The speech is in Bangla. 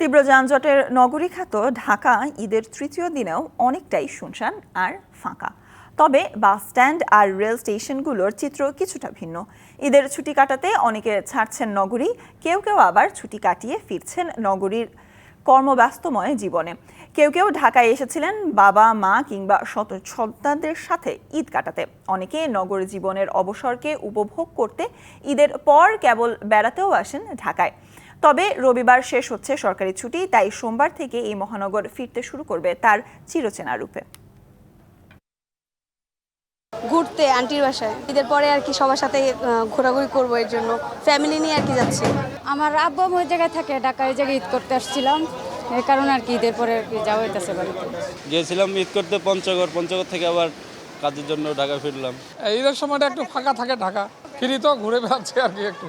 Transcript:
তীব্র যানজটের নগরী খ্যাত ঢাকা ঈদের তৃতীয় দিনেও অনেকটাই শুনশান আর ফাঁকা। তবে বাস স্ট্যান্ড আর রেল স্টেশনগুলোর চিত্র কিছুটা ভিন্ন। ঈদের ছুটি কাটাতে অনেকে ছাড়ছেন নগরী, কেউ কেউ আবার ছুটি কাটিয়ে ফিরছেন নগরীর কর্মব্যস্তময় জীবনে। কেউ কেউ ঢাকায় এসেছিলেন বাবা, মা কিংবা শত সন্তানদের সাথে ঈদ কাটাতে। অনেকে নগর জীবনের অবসরকে উপভোগ করতে ঈদের পর কেবল বেড়াতেও আসেন ঢাকায়। তবে রবিবার শেষ হচ্ছে সরকারি ছুটি তাই সোমবার থেকে এই মহানগর ফিরতে শুরু করবে তার চিরচেনা রূপে। ঘুরতে আন্টির বাসায়। ঈদের পরে আর কি সবার সাথে ঘোরাঘুরি করব এর জন্য। ফ্যামিলি নিয়ে আর কি যাচ্ছি? আমার আব্বু ওই জায়গায় থাকে ঢাকায় ওই জায়গায় ঈদ করতে আসছিলাম। এই কারণে আর কি ঈদের পরে আর কি যাওয়া হইতেছে বাড়িতে। গিয়েছিলাম ঈদ করতে পঞ্চগড় পঞ্চগড় থেকে আবার কাজের জন্য ঢাকা ফিরলাম। ঈদের সময়টা একটু ফাঁকা থাকে ঢাকা। ফ্রি তো ঘুরে বেড়াচ্ছে আর কি একটু।